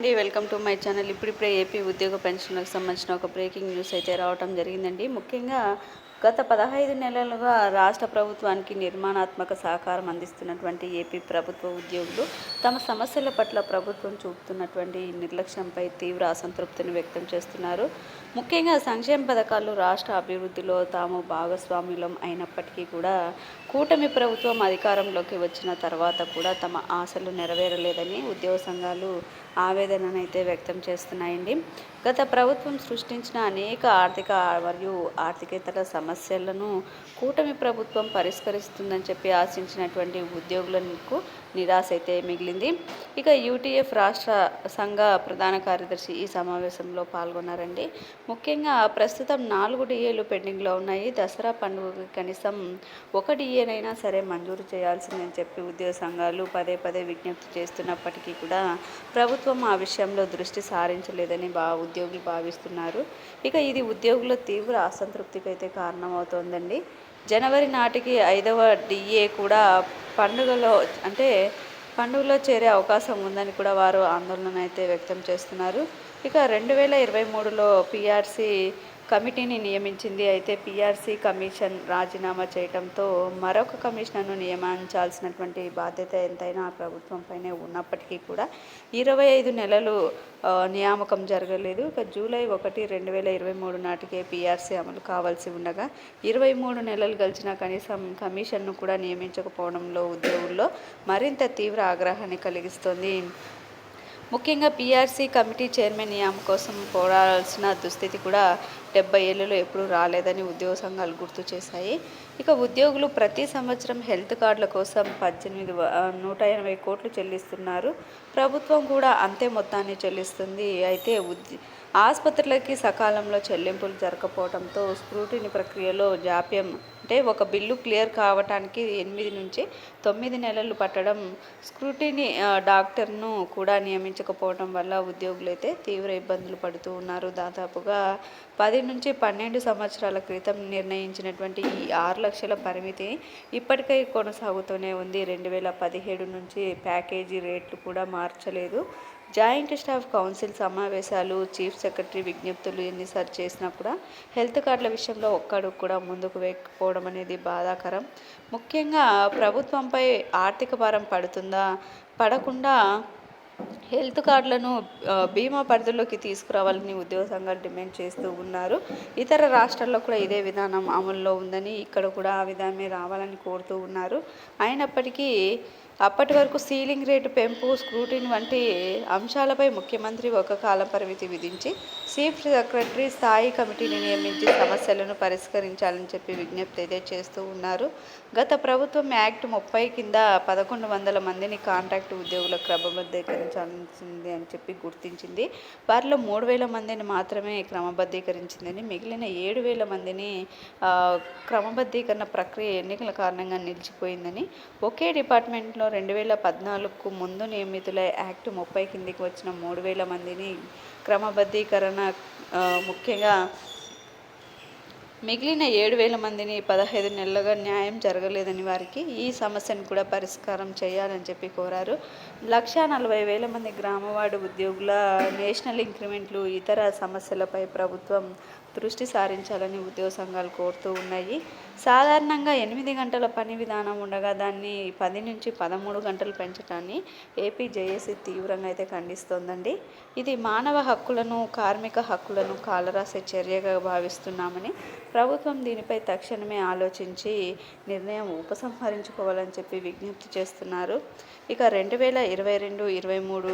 అండి welcome to my channel. ఇప్పుడిప్పుడే AP ఉద్యోగ పెన్షన్లకు సంబంధించిన ఒక బ్రేకింగ్ న్యూస్ అయితే రావటం జరిగిందండి. ముఖ్యంగా గత పదహైదు నెలలుగా రాష్ట్ర ప్రభుత్వానికి నిర్మాణాత్మక సహకారం అందిస్తున్నటువంటి ఏపీ ప్రభుత్వ ఉద్యోగులు తమ సమస్యల పట్ల ప్రభుత్వం చూపుతున్నటువంటి నిర్లక్ష్యంపై తీవ్ర అసంతృప్తిని వ్యక్తం చేస్తున్నారు. ముఖ్యంగా సంక్షేమ పథకాలు రాష్ట్ర అభివృద్ధిలో తాము భాగస్వామ్యులం అయినప్పటికీ కూడా కూటమి ప్రభుత్వం అధికారంలోకి వచ్చిన తర్వాత కూడా తమ ఆశలు నెరవేరలేదని ఉద్యోగ సంఘాలు ఆవేదననైతే వ్యక్తం చేస్తున్నాయండి. గత ప్రభుత్వం సృష్టించిన అనేక ఆర్థిక మరియు ఆర్థికేతర సమస్యలను కూటమి ప్రభుత్వం పరిష్కరిస్తుందని చెప్పి ఆశించినటువంటి ఉద్యోగులకు నిరాశ అయితే మిగిలింది. ఇక యూటీఎఫ్ రాష్ట్ర సంఘ ప్రధాన కార్యదర్శి ఈ సమావేశంలో పాల్గొన్నారండి. ముఖ్యంగా ప్రస్తుతం నాలుగు డిఏలు పెండింగ్లో ఉన్నాయి. దసరా పండుగకి కనీసం ఒక డిఏనైనా సరే మంజూరు చేయాల్సిందని చెప్పి ఉద్యోగ సంఘాలు పదే పదే విజ్ఞప్తి చేస్తున్నప్పటికీ కూడా ప్రభుత్వం ఆ విషయంలో దృష్టి సారించలేదని బా ఉద్యోగులు భావిస్తున్నారు. ఇక ఇది ఉద్యోగుల తీవ్ర అసంతృప్తికి అయితే కారణమవుతోందండి. జనవరి నాటికి ఐదవ డిఏ కూడా పండుగలో అంటే పండుగలో చేరే అవకాశం ఉందని కూడా వారు ఆందోళన అయితే వ్యక్తం చేస్తున్నారు. ఇక రెండు వేల ఇరవై మూడులో పిఆర్సీ కమిటీని నియమించింది అయితే పీఆర్సీ కమిషన్ రాజీనామా చేయడంతో మరొక కమిషనర్ను నియమించాల్సినటువంటి బాధ్యత ఎంతైనా ప్రభుత్వంపైనే ఉన్నప్పటికీ కూడా ఇరవై ఐదు నెలలు నియామకం జరగలేదు. ఇక జూలై ఒకటి రెండు వేల ఇరవై మూడు నాటికే పీఆర్సీ అమలు కావాల్సి ఉండగా ఇరవై మూడు నెలలు గడిచిన కనీసం కమిషన్ను కూడా నియమించకపోవడంలో ఉద్యోగుల్లో మరింత తీవ్ర ఆగ్రహాన్ని కలిగిస్తోంది. ముఖ్యంగా పీఆర్సీ కమిటీ చైర్మన్ నియామం కోసం పోరాడాల్సిన దుస్థితి కూడా డెబ్బై ఏళ్ళలో ఎప్పుడూ రాలేదని ఉద్యోగ సంఘాలు గుర్తు చేశాయి. ఇక ఉద్యోగులు ప్రతి సంవత్సరం హెల్త్ కార్డుల కోసం పద్దెనిమిది నూట ఎనభై కోట్లు చెల్లిస్తున్నారు. ప్రభుత్వం కూడా అంతే మొత్తాన్ని చెల్లిస్తుంది. అయితే ఉద్య ఆసుపత్రులకి సకాలంలో చెల్లింపులు జరగకపోవడంతో స్క్రూటిని ప్రక్రియలో జాప్యం అంటే ఒక బిల్లు క్లియర్ కావటానికి ఎనిమిది నుంచి తొమ్మిది నెలలు పట్టడం స్క్రూటినీ డాక్టర్ను కూడా నియమించకపోవడం వల్ల ఉద్యోగులు అయితే తీవ్ర ఇబ్బందులు పడుతూ ఉన్నారు. దాదాపుగా పది నుంచి పన్నెండు సంవత్సరాల క్రితం నిర్ణయించినటువంటి ఈ ఆరు లక్షల పరిమితి ఇప్పటికై కొనసాగుతూనే ఉంది. రెండు వేల పదిహేడు నుంచి ప్యాకేజీ రేట్లు కూడా మార్చలేదు. జాయింట్ స్టాఫ్ కౌన్సిల్ సమావేశాలు చీఫ్ సెక్రటరీ విజ్ఞప్తులు ఎన్నిసార్లు చేసినా కూడా హెల్త్ కార్డుల విషయంలో ఒక్కడు కూడా ముందుకు వేయకపోవడం అనేది బాధాకరం. ముఖ్యంగా ప్రభుత్వంపై ఆర్థిక భారం పడుతుందా? పడకుండా హెల్త్ కార్డులను బీమా పరిధిలోకి తీసుకురావాలని ఉద్యోగ సంఘాలు డిమాండ్ చేస్తూ ఉన్నారు. ఇతర రాష్ట్రాల్లో కూడా ఇదే విధానం అమల్లో ఉందని ఇక్కడ కూడా ఆ విధానమే రావాలని కోరుతూ ఉన్నారు. అయినప్పటికీ అప్పటి వరకు సీలింగ్ రేటు పెంపు స్క్రూటిన్ వంటి అంశాలపై ముఖ్యమంత్రి ఒక కాల పరిమితి విధించి చీఫ్ సెక్రటరీ స్థాయి కమిటీని నియమించి సమస్యలను పరిష్కరించాలని చెప్పి విజ్ఞప్తి అయితే చేస్తూ ఉన్నారు. గత ప్రభుత్వం యాక్ట్ ముప్పై కింద పదకొండు వందల మందిని కాంట్రాక్ట్ ఉద్యోగుల క్రమబద్ధీకరించాల్సింది అని చెప్పి గుర్తించింది. వారిలో మూడు వేల మందిని మాత్రమే క్రమబద్ధీకరించిందని మిగిలిన ఏడు వేల మందిని క్రమబద్ధీకరణ ప్రక్రియ ఎన్నికల కారణంగా నిలిచిపోయిందని ఒకే డిపార్ట్మెంట్లో రెండు వేల పద్నాలుగుకు ముందు నియమితుల యాక్ట్ ముప్పై కిందికి వచ్చిన మూడు వేల మందిని క్రమబద్ధీకరణ ముఖ్యంగా మిగిలిన ఏడు వేల మందిని పదహైదు నెలలుగా న్యాయం జరగలేదని వారికి ఈ సమస్యను కూడా పరిష్కారం చేయాలని చెప్పి కోరారు. లక్ష నలభై వేల మంది గ్రామవాడు ఉద్యోగుల నేషనల్ ఇంక్రిమెంట్లు ఇతర సమస్యలపై ప్రభుత్వం దృష్టి సారించాలని ఉద్యోగ సంఘాలు కోరుతూ ఉన్నాయి. సాధారణంగా ఎనిమిది గంటల పని విధానం ఉండగా దాన్ని పది నుంచి పదమూడు గంటలు పెంచడాన్ని ఏపీ జేఏసీ తీవ్రంగా అయితే ఖండిస్తోందండి. ఇది మానవ హక్కులను కార్మిక హక్కులను కాలరాసే చర్యగా భావిస్తున్నామని ప్రభుత్వం దీనిపై తక్షణమే ఆలోచించి నిర్ణయం ఉపసంహరించుకోవాలని చెప్పి విజ్ఞప్తి చేస్తున్నారు. ఇక రెండు వేల ఇరవై రెండు ఇరవై మూడు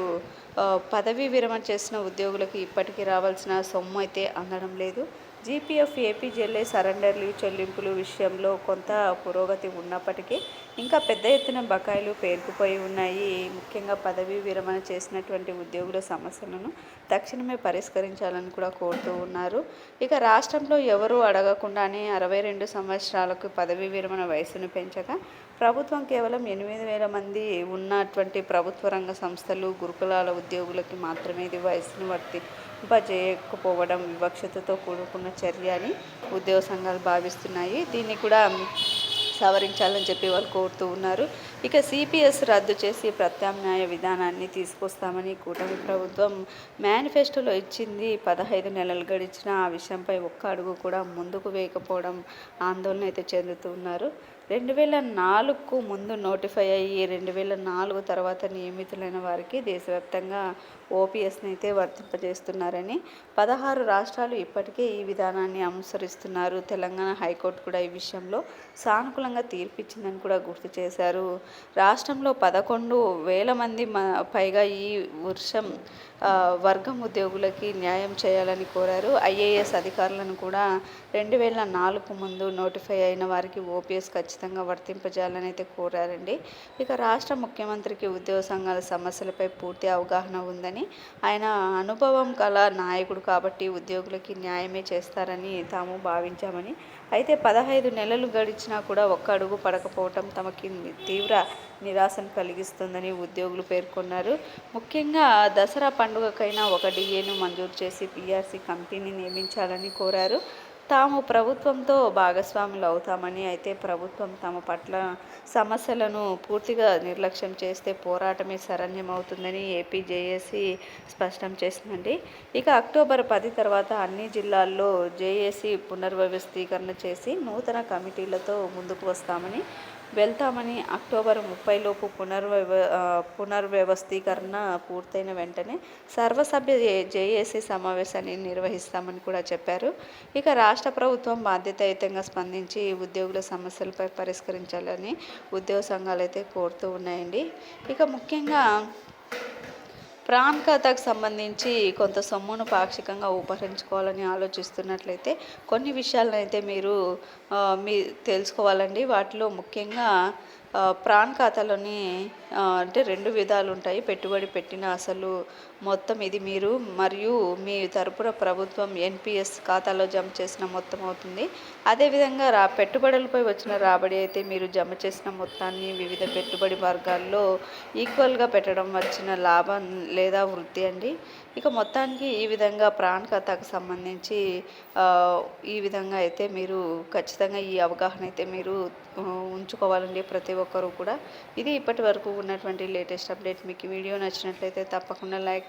పదవీ విరమణ చేసిన ఉద్యోగులకు ఇప్పటికీ రావాల్సిన సొమ్ము అయితే అందడం లేదు. జీపీఎఫ్ ఏపీజెల్ఏ సరెండర్ లీవ్ చెల్లింపులు విషయంలో కొంత పురోగతి ఉన్నప్పటికీ ఇంకా పెద్ద ఎత్తున బకాయిలు పేరుకుపోయి ఉన్నాయి. ముఖ్యంగా పదవీ విరమణ చేసినటువంటి ఉద్యోగుల సమస్యలను తక్షణమే పరిష్కరించాలని కూడా కోరుతూ ఉన్నారు. ఇక రాష్ట్రంలో ఎవరూ అడగకుండానే అరవై రెండు సంవత్సరాలకు పదవీ విరమణ వయసును పెంచగా ప్రభుత్వం కేవలం ఎనిమిది వేల మంది ఉన్నటువంటి ప్రభుత్వ రంగ సంస్థలు గురుకులాల ఉద్యోగులకి మాత్రమే ఇది వయసును వర్తింపజేయకపోవడం వివక్షతతో కూడుకున్న చర్య అని ఉద్యోగ సంఘాలు భావిస్తున్నాయి. దీన్ని కూడా సవరించాలని చెప్పి వాళ్ళు కోరుతూ ఉన్నారు. ఇక సిపిఎస్ రద్దు చేసి ప్రత్యామ్నాయ విధానాన్ని తీసుకొస్తామని కూటమి ప్రభుత్వం మేనిఫెస్టోలో ఇచ్చింది. పదహైదు నెలలు గడిచిన ఆ విషయంపై ఒక్క అడుగు కూడా ముందుకు వేయకపోవడం ఆందోళన అయితే చెందుతున్నారు రెండు వేల నాలుగుకు ముందు నోటిఫై అయ్యి రెండు వేల నాలుగు తర్వాత నియమితులైన వారికి దేశవ్యాప్తంగా ఓపీఎస్ని అయితే వర్తింపజేస్తున్నారని పదహారు రాష్ట్రాలు ఇప్పటికే ఈ విధానాన్ని అనుసరిస్తున్నారు. తెలంగాణ హైకోర్టు కూడా ఈ విషయంలో సానుకూలంగా తీర్పిచ్చిందని కూడా గుర్తు చేశారు. రాష్ట్రంలో పదకొండు వేల మంది పైగా ఈ వర్షం వర్గం ఉద్యోగులకి న్యాయం చేయాలని కోరారు. ఐఏఎస్ అధికారులను కూడా రెండు వేల నాలుగు ముందు నోటిఫై అయిన వారికి ఓపీఎస్ ఖచ్చితంగా ఖచ్చితంగా వర్తింపజేయాలని అయితే కోరారండి. ఇక రాష్ట్ర ముఖ్యమంత్రికి ఉద్యోగ సంఘాల సమస్యలపై పూర్తి అవగాహన ఉందని ఆయన అనుభవం కల నాయకుడు కాబట్టి ఉద్యోగులకి న్యాయమే చేస్తారని తాము భావించామని. అయితే పదహైదు నెలలు గడిచినా కూడా ఒక్క అడుగు పడకపోవటం తమకి తీవ్ర నిరాశను కలిగిస్తుందని ఉద్యోగులు పేర్కొన్నారు. ముఖ్యంగా దసరా పండుగకైనా ఒక డిఏను మంజూరు చేసి పీఆర్సీ కమిటీని నియమించాలని కోరారు. తాము ప్రభుత్వంతో భాగస్వాములు అవుతామని అయితే ప్రభుత్వం తమ పట్ల సమస్యలను పూర్తిగా నిర్లక్ష్యం చేస్తే పోరాటమే శరణ్యమవుతుందని ఏపీ జేఏసీ స్పష్టం చేసిందండి. ఇక అక్టోబర్ పది తర్వాత అన్ని జిల్లాల్లో జేఏసీ పునర్వ్యవస్థీకరణ చేసి నూతన కమిటీలతో ముందుకు వస్తామని వెళ్తామని అక్టోబర్ ముప్పైలోపు పునర్వ్యవ పునర్వ్యవస్థీకరణ పూర్తయిన వెంటనే సర్వసభ్య జేఏసీ సమావేశాన్ని నిర్వహిస్తామని కూడా చెప్పారు. ఇక రాష్ట్ర ప్రభుత్వం బాధ్యతాయుతంగా స్పందించి ఉద్యోగుల సమస్యలపై పరిష్కరించాలని ఉద్యోగ సంఘాలు అయితే కోరుతూ ఉన్నాయండి. ఇక ముఖ్యంగా ప్రాన్ ఖాతాకు సంబంధించి కొంత సొమ్మును పాక్షికంగా ఉపహరించుకోవాలని ఆలోచిస్తున్నట్లయితే కొన్ని విషయాలను అయితే మీరు మీ తెలుసుకోవాలండి. వాటిలో ముఖ్యంగా ప్రాన్ ఖాతాలోని అంటే రెండు విధాలు ఉంటాయి పెట్టుబడి పెట్టిన అసలు మొత్తం ఇది మీరు మరియు మీ తరపున ప్రభుత్వం ఎన్పిఎస్ ఖాతాలో జమ చేసిన మొత్తం అవుతుంది. అదేవిధంగా రా పెట్టుబడులపై వచ్చిన రాబడి అయితే మీరు జమ చేసిన మొత్తాన్ని వివిధ పెట్టుబడి వర్గాల్లో ఈక్వల్గా పెట్టడం వచ్చిన లాభం లేదా వృద్ధి అండి. ఇక మొత్తానికి ఈ విధంగా ప్రాణ్ ఖాతాకు సంబంధించి ఈ విధంగా అయితే మీరు ఖచ్చితంగా ఈ అవగాహన అయితే మీరు ఉంచుకోవాలండి ప్రతి ఒక్కరూ కూడా. ఇది ఇప్పటి వరకు ఉన్నటువంటి లేటెస్ట్ అప్డేట్. మీకు వీడియో నచ్చినట్లయితే తప్పకుండా లైక్